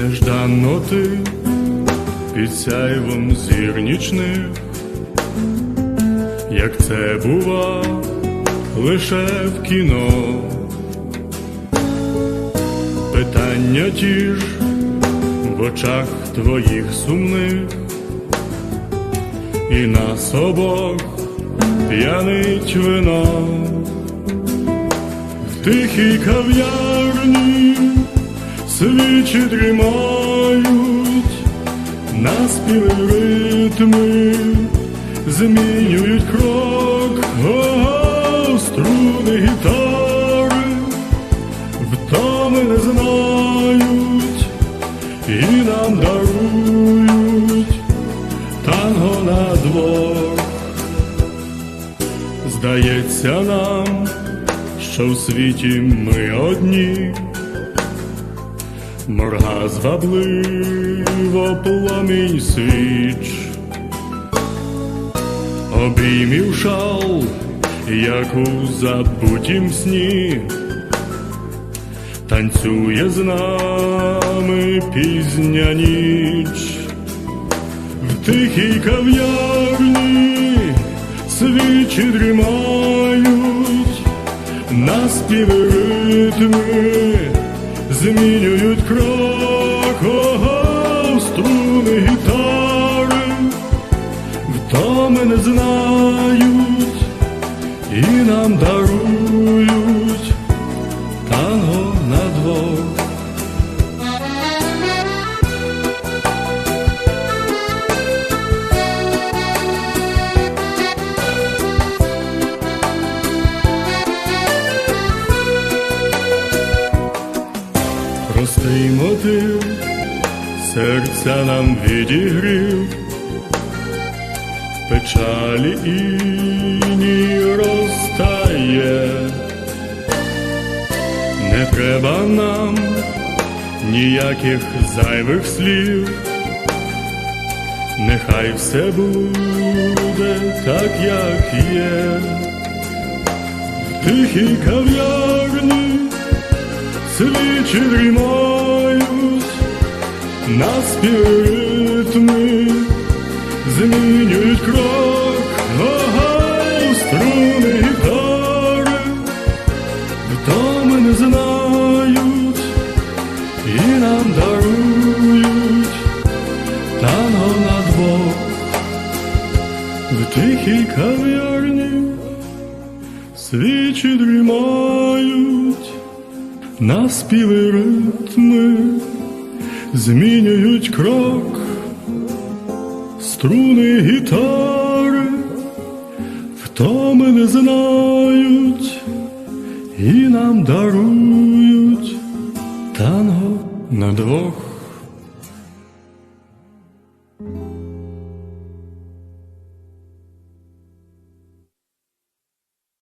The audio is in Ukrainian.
Нежданно ти під сяйвом зір нічних, як це бува лише в кіно. Питання ті ж в очах твоїх сумних, і нас обох п'янить вино в тихій кав'ярні свічі дрімають, наспіви ритми змінюють крок, Ого, струни гітари, втоми не знають і нам дарують танго на двох. Здається нам, що в світі ми одні. Морга звабливо пламінь свіч, обіймів шал, як у забутім сні, танцює з нами пізня ніч, в тихій кав'ярні свічі дрімають, наспіви ритми змінюють крок, ого, струни гітари, втоми не знають і нам дарують Простий мотив серця нам відігрів, печалі іні розтає, не треба нам ніяких зайвих слів, нехай все буде так, як є, в тихій кав'ярні свічі дрімають, наспів ритми змінюють крок, ага, струни гітари, втоми не знають і нам дарують танго на двох в тихій кав'ярні свічі дрімають. Наспіви ритми змінюють крок, струни гітари, втоми не знають і нам дарують танго на двох.